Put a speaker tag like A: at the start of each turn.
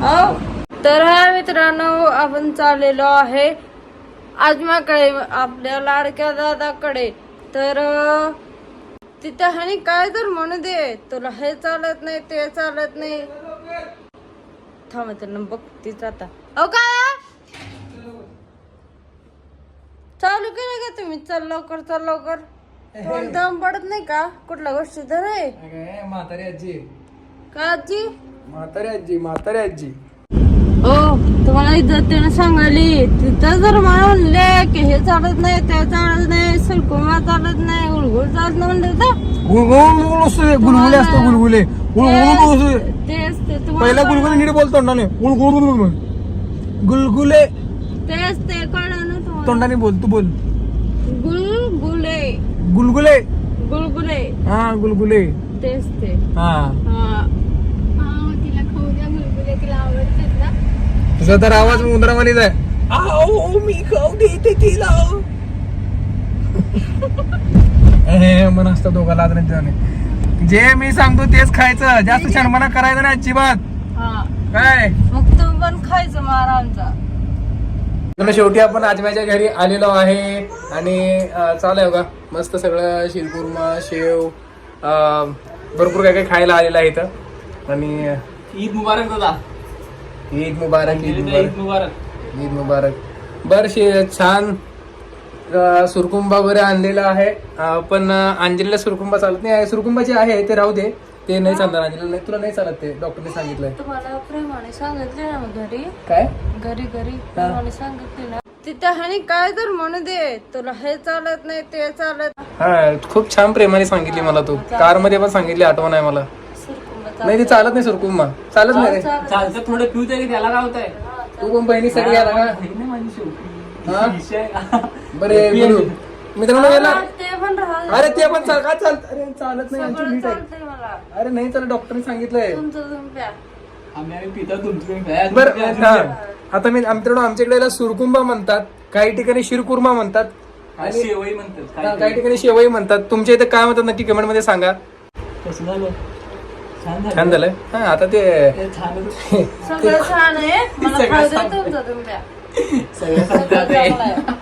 A: अहो, तर हा मित्रांनो आपण चाललेलो आहे आजमाकडे आपल्या लाडक्या दादाकडे. तर तिथं ह्यानी काय तर म्हणू दे. तुला हे चालत नाही ते चालत नाही. थांब त्यांना बघतीच आता. अहो काय चालू केलं का तुम्ही? चल लवकर चल लवकर. दम पडत नाही का? कुठल्या गोष्टी तर आहे
B: म्हातारी आजी.
A: का आजी?
B: म्हातारी आजी म्हातारी आजी
A: हो तुम्हाला इज्जतीने सांगाली तिथं जर मला म्हणले की हे चालत नाही ते चालत नाही सलकुमा चालत नाही उलगुल चालत नाही म्हणले तर?
B: गुलगुल असतो गुलगुले असतो गुलगुले गुलगुल असतो
A: तेच ते
B: पहिला
A: तुम्हाला
B: गुलगुले नीट बोल तोंडाने. गुलगुल गुलगुले
A: तेच ते कळलं ना तुम्हाला.
B: तोंडाने बोल तू बोल.
A: गुलगुले
B: गुलगुले
A: गुलगुले
B: हा गुलगुले
A: तेच ते.
B: हा.
A: हा
C: तिला खाऊ द्या गुलगुले तिला आवडतात ना
B: तुझा तर आवाज उंदरावानीच आहे. आओ मी खाऊ देते तिला. हे मन असतं दोघाला नाही जे मी सांगतो तेच खायचं. जास्त शर्माना करायचं नाही अजिबात.
A: हा.
B: काय?
A: मग तुम्ही पण खायचं मारा आमचा.
B: शेवटी आपण आजम्याच्या घरी आलेलो आहे. आणि चालू आहे बघा. मस्त सगळं शिरकुर्मा शेव अं, भरपूर काय काय खायला आलेलं आहे इथं. आणि
D: ईद मुबारक दादा.
B: ईद मुबारक ईद मुबारक.
D: मुबारक.
B: ईद मुबारक. बर शे छान सुरकुंबा वगैरे आणलेला आहे. पण अंजलीला सुरकुंबा चालत नाही. सुरकुंबाचे आहे ते राहू दे. ते नाही चालणार अंजलीला नाही तुला नाही चालत ते डॉक्टरने सांगितलंय.
A: तुम्हाला प्रेमाने सांगितले ना मग घरी?
B: काय?
A: घरी घरी प्रेमाने सांगितले ना. तिथं ह्यानी काय तर म्हणू दे. तुला हे चालत नाही ते चालत
B: हा खूप छान प्रेमाने सांगितली मला तू. कारमध्ये पण सांगितली आठवण आहे मला. नाही ते चालत नाही सुरकुंबा चालत नाही. रे
D: चालतं थोडं पिऊ तरी त्याला काय होतंय?
B: तू पण बहिणी सगळी आला का? हा?
D: का?
B: बरे गुरु मित्रांनो गेला
A: ते पण राहू
B: अरे ते पण चाल काय चालत अरे चालत नाही आमची नीट आहे.
A: चालतंय मला.
B: अरे नाही चालत डॉक्टरने सांगितलंय.
A: तुमचं तुम्ही प्या.
D: आम्ही आम्ही पिता तुमचं
B: बर आता मी मित्रांनो आमच्याकडे याला सुरकुंबा म्हणतात. काही ठिकाणी शिरकुर्मा म्हणतात. आणि
D: शेवई म्हणतात
B: हा,
D: काय
B: काही ठिकाणी शेवई म्हणतात. तुमच्या इथे काय म्हणतात नक्की कमेंटमध्ये सांगा.
D: कसं झालं? छान झालं.
B: छान झालंय? हा आता ते
A: सगळं छान आहे. मला
D: सगळं.
A: तुमचं चांगलं आहे.